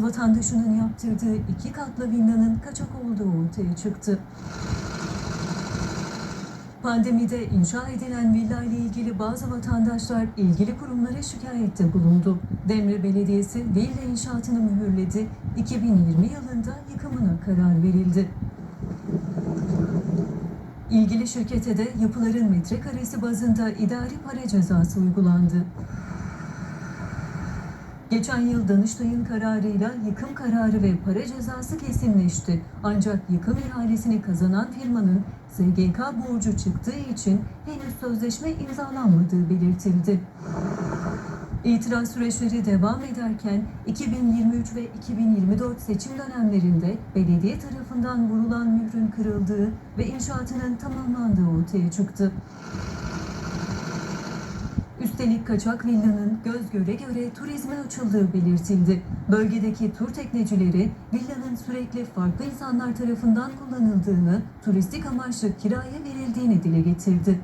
bazı vatandaşının yaptırdığı iki katlı villanın kaçak olduğu ortaya çıktı. Pandemide inşa edilen villa ile ilgili bazı vatandaşlar ilgili kurumlara şikayette bulundu. Demre Belediyesi villa inşaatını mühürledi. 2020 yılında yıkımına karar verildi. İlgili şirkete de yapıların metrekaresi bazında idari para cezası uygulandı. Geçen yıl Danıştay'ın kararıyla yıkım kararı ve para cezası kesinleşti. Ancak yıkım ihalesini kazanan firmanın SGK borcu çıktığı için henüz sözleşme imzalanmadığı belirtildi. İtiraz süreçleri devam ederken 2023 ve 2024 seçim dönemlerinde belediye tarafından vurulan mührün kırıldığı ve inşaatının tamamlandığı ortaya çıktı. Üstelik kaçak villanın göz göre göre turizme açıldığı belirtildi. Bölgedeki tur teknecileri villanın sürekli farklı insanlar tarafından kullanıldığını, turistik amaçlı kiraya verildiğini dile getirdi.